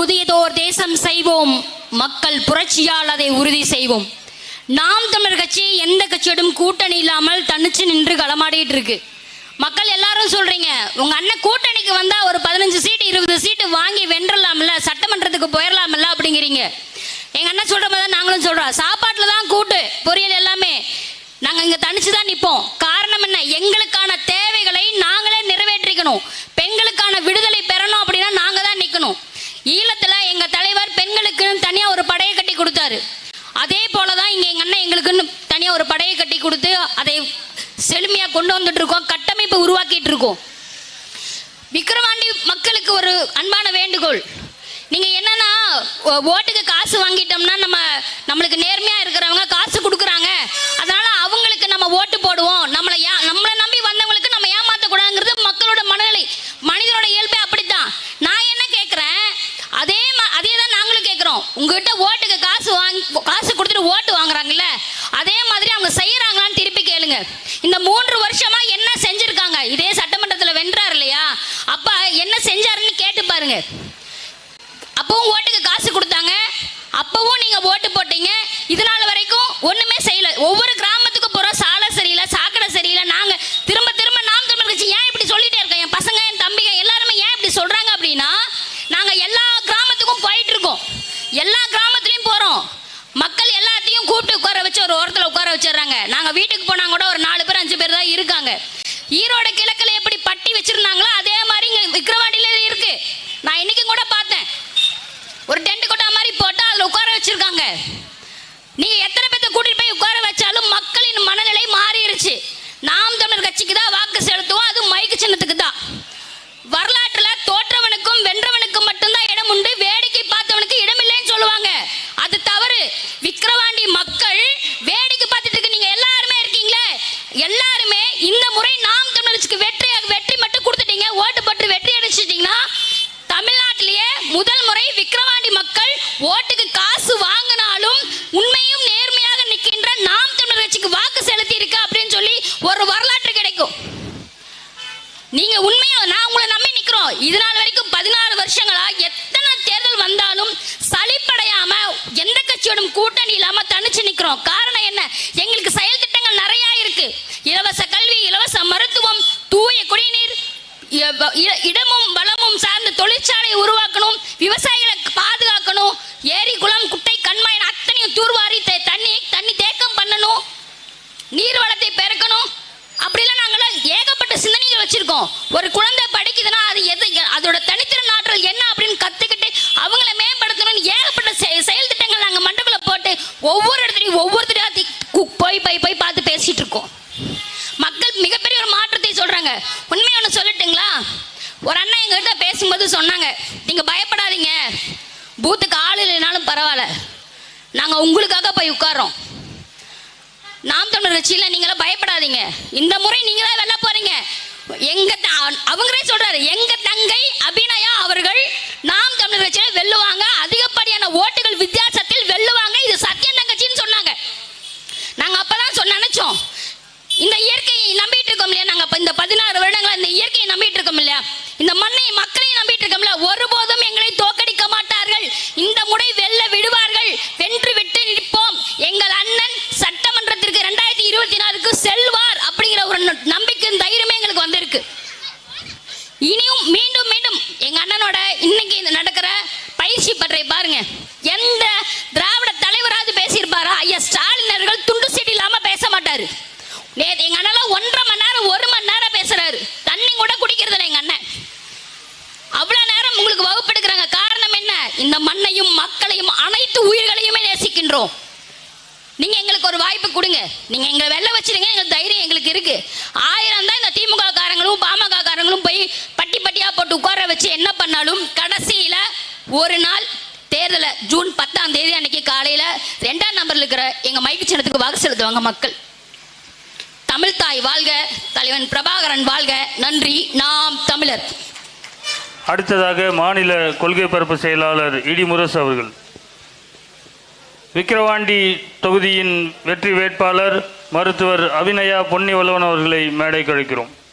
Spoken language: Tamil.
புதியதோர் தேசம் செய்வோம். மக்கள் புரட்சியால் அதை உறுதி செய்வோம். நாம் தமிழர் கட்சி எந்த கட்சியோடும் கூட்டணி இல்லாமல் தனிச்சு நின்று களமாடிட்டு இருக்கு. மக்கள் எல்லாரும் சொல்றீங்க உங்க அண்ணன் கூட்டணிக்கு வந்தா ஒரு பதினஞ்சு சீட்டு இருபது சீட்டு வாங்கி வென்றலாம்ல சட்டமன்றத்துக்கு போயிடலாம்ல அப்படிங்கிறீங்க. எங்க அண்ணன் சொல்ற மாதிரி தான் நாங்களும் சொல்றோம். சாப்பாட்டுல தான் கூட்டு பொரியல் எல்லாமே. நாங்க இங்க தனிச்சு தான் நிப்போம். காரணம் என்ன? எங்களுக்கான தேவைகளை நாங்களே நிறைவேற்றிக்கணும். பெண்களுக்கான விடுதலை பெறணும் அப்படின்னா நாங்க தான் நிக்கணும் ஈழத்துல எங்க தலைவர் பெண்களுக்கு தனியா ஒரு படையை கட்டி கொடுத்தாரு. அதே போலதான் இங்க எங்க அண்ணன் எங்களுக்குன்னு தனியா ஒரு படையை கட்டி கொடுத்து அதை செழுமையா கொண்டு வந்துட்டு இருக்கோம் கட்டமைப்பு உருவாக்கிட்டு இருக்கோம். விக்கிரவாண்டி மக்களுக்கு ஒரு அன்பான வேண்டுகோள். நீங்க என்னன்னா ஓ- ஓட்டுக்கு காசு வாங்கிட்டோம்னா நம்ம நம்மளுக்கு நேர்மையா இருக்கிறவங்க காசு கொடுக்க அதனால அவங்களுக்கு நம்ம ஓட்டு போடுவோம் நம்மளை ஏ நம்மளை நம்பி வந்தவங்களுக்கு நம்ம ஏமாத்த கூடாதுங்கிறது மக்களோட மனநிலை மனிதனோட இயல்பே அப்படித்தான் நான் என்ன கேட்கிறேன் அதே ம- அதே தான் நாங்களும் கேட்கிறோம் உங்ககிட்ட ஓட்டுக்கு காசு வாங்கி காசு கொடுத்துட்டு ஓட்டு வாங்குறாங்கல்ல அதே மாதிரி அவங்க செய்யறாங்களான்னு திருப்பி கேளுங்க இந்த மூன்று வருஷமா என்ன செஞ்சிருக்காங்க? இதே சட்டமன்றத்துல வென்றார் இல்லையா? அப்ப என்ன செஞ்சாருன்னு கேட்டு பாருங்க. அப்பவும் ஓட்டுக்கு காசு கொடுத்தாங்க. அப்பவும் நீங்க ஓட்டு போட்டீங்க. இது நாள் வரைக்கும் ஒண்ணுமே செய்யல. ஒவ்வொரு கிராம வச்சிடுறாங்க. நாங்கள் வீட்டுக்கு போனால் கூட ஒரு நாலு பேர் அஞ்சு பேர் தான் இருக்காங்க. ஈரோடு கிழக்கில் எப்படி பட்டி வச்சிருந்தாங்களோ அதே மாதிரி இங்கே விக்ரவாண்டியில் இருக்கு. நான் இன்னைக்கு கூட பார்த்தேன். ஒரு டென்ட் கொட்டா மாதிரி போட்டு அதில் உட்கார வச்சிருக்காங்க. நீங்கள் எத்தனை பேர்த்த கூட்டிகிட்டு போய் உட்கார வச்சாலும் மக்களின் மனநிலை மாறிடுச்சு நாம் தமிழர் கட்சிக்கு தான் வாக்கு செலுத்துவோம். அது மைக்கு சின்னத்துக்கு தான். வரலாற்றில் தோற்றவனுக்கும் வென்றவனுக்கும் மட்டும்தான் இடம் உண்டு. வேடிக்கை பார்த்தவனுக்கு இடமில்லைன்னு சொல்லுவாங்க. அது தவறு. விக்கிரவாண்டி மக்கள் வே பார்த்துட்டு இருக்கு நீங்க எல்லாருமே இருக்கீங்களே எல்லாருமே இந்த முறை நாம் வெற்றி வெற்றி மட்டும் கொடுத்துட்டீங்க ஓட்டு போட்டு வெற்றி அடிச்சிட்டீங்கன்னா தமிழ்நாட்டிலேயே முதல் முறை விக்கிரவாண்டி மக்கள் ஓட்டுக்கு காசு வாங்கினாலும் உண்மையும் நேர்மையாக நிற்கின்ற நாம் தமிழர் கட்சிக்கு வாக்கு செலுத்தி இருக்கு அப்படின்னு சொல்லி ஒரு வரலாற்று கிடைக்கும். நீங்க உண்மையா நான் உங்களை நம்பி நிக்கிறோம். இது நாள் வரைக்கும் பதினாறு வருஷங்களா எத்தனை தேர்தல் வந்தாலும் சளிப்படையாம எந்த கட்சியோடும் கூட்டணி இல்லாம தனிச்சு நிக்கிறோம். காரணம் என்ன? எங்களுக்கு செயல் திட்டங்கள் நிறைய இருக்கு. இலவச கல்வி இலவச மருத்துவம் தூய குடிநீர் இடமும் வளமும் சார்ந்த தொழிற்சாலை உருவாக்கணும் விவசாயிகளை பாதுகாக்கணும் ஏரி குளம் குட்டை கண்மாயின் அத்தனையும் தூர்வாரி தண்ணி தண்ணி தேக்கம் பண்ணணும் நீர் வளத்தை பெருக்கணும். அப்படிலாம் நாங்களாம் ஏகப்பட்ட சிந்தனைகள் வச்சிருக்கோம். ஒரு குழந்தை படிக்குதுன்னா அது எது அதோட தனித்திறன் ஆற்றல் என்ன அப்படின்னு கத்துக்கிட்டு அவங்கள மேம்படுத்தணும்னு ஏகப்பட்ட செ- செயல் திட்டங்கள் நாங்கள் மண்டபத்துல போட்டு ஒவ்வொரு இடத்துலையும் ஒவ்வொரு தி- கு- போய் போய் போய் பார்த்து பேசிட்டு இருக்கோம் மக்கள் மிகப்பெரிய ஒரு மாற்றத்தை சொல்றாங்க உண்மை ஒன்று சொல்லட்டுங்களா? ஒரு அண்ணன் எங்ககிட்ட பேசும்போது சொன்னாங்க நீங்கள் பயப்படாதீங்க. பூத்துக்கு ஆள் இல்லைனாலும் பரவாயில்ல. நாங்கள் உங்களுக்காக போய் உட்காரோம் நாம் தமிழர் கட்சியில் நீங்களாம் பயப்படாதீங்க. இந்த முறை நீங்க தான் போகிறீங்க போறீங்க. எங்க த- அவங்களே சொல்றாரு எங்க தங்கை அபிநயா அவர்கள் நாம் தமிழர் கட்சியில வெல்லுவாங்க அதிகப்படியான ஓட்டுகள் வித்தியாசத்தில் வெல்லுவாங்க இது சத்தியம் தங்கச்சின்னு சொன்னாங்க நாங்க அப்பதான் சொன்ன நினைச்சோம் இந்த இயற்கையை நம்பிட்டு இருக்கோம் இல்லையா நாங்க இப்ப இந்த பதினாறு வருடங்கள் இந்த இயற்கையை நம்பிட்டு இருக்கோம் இல்லையா? இந்த மண்ணை மக்களையும் நம்பிட்டு இருக்கோம்ல ஒருபோதும் எங்களை தோக்கடிக்க மாட்டார்கள். இந்த முறை வெல்ல விடுவார்கள். வென்று விட்டு நிற்போம். எங்கள் அண்ணன் சட்டமன்றத்திற்கு ரெண்டாயிரத்தி இருபத்தி நாலுக்கு செல்வார் அப்படிங்கிற ஒரு நம்பிக்கை தைரியமே எங்களுக்கு வந்திருக்கு. இனியும் மீண்டும் மீண்டும் எங்க அண்ணனோட இன்னைக்கு இந்த நடக்கிற நேத்து எங்க அண்ணெல்லாம் ஒன்றரை மணி நேரம் ஒரு மணி நேரம் பேசுறாரு. தண்ணி கூட குடிக்கிறது இல்லை எங்க அண்ணன். அவ்வளவு நேரம் உங்களுக்கு வகுப்பெடுக்கிறாங்க. காரணம் என்ன? இந்த மண்ணையும் மக்களையும் அனைத்து உயிர்களையுமே நேசிக்கின்றோம். நீங்க எங்களுக்கு ஒரு வாய்ப்பு கொடுங்க. நீங்க எங்களை வெளில வச்சிருங்க. எங்களுக்கு தைரியம் எங்களுக்கு இருக்கு. ஆயிரம் தான் இந்த திமுக காரங்களும் பாமக காரங்களும் போய் பட்டி பட்டியா போட்டு உட்கார வச்சு என்ன பண்ணாலும் கடைசியில ஒரு நாள் தேர்தலை ஜூன் பத்தாம் தேதி அன்னைக்கு காலையில ரெண்டாம் நம்பர்ல இருக்கிற எங்க மைக்கு சின்னத்துக்கு வாக்கு செலுத்துவாங்க மக்கள். தமிழ் தாய் வாழ்க தலைவன் பிரபாகரன் வாழ்க. நன்றி நாம் தமிழர். அடுத்ததாக மாநில கொள்கை பரப்பு செயலாளர் இடி முரசு அவர்கள். விக்கிரவாண்டி தொகுதியின் வெற்றி வேட்பாளர் மருத்துவர் அபிநயா பொன்னிவல்லவன் அவர்களை மேடை கழிக்கிறோம்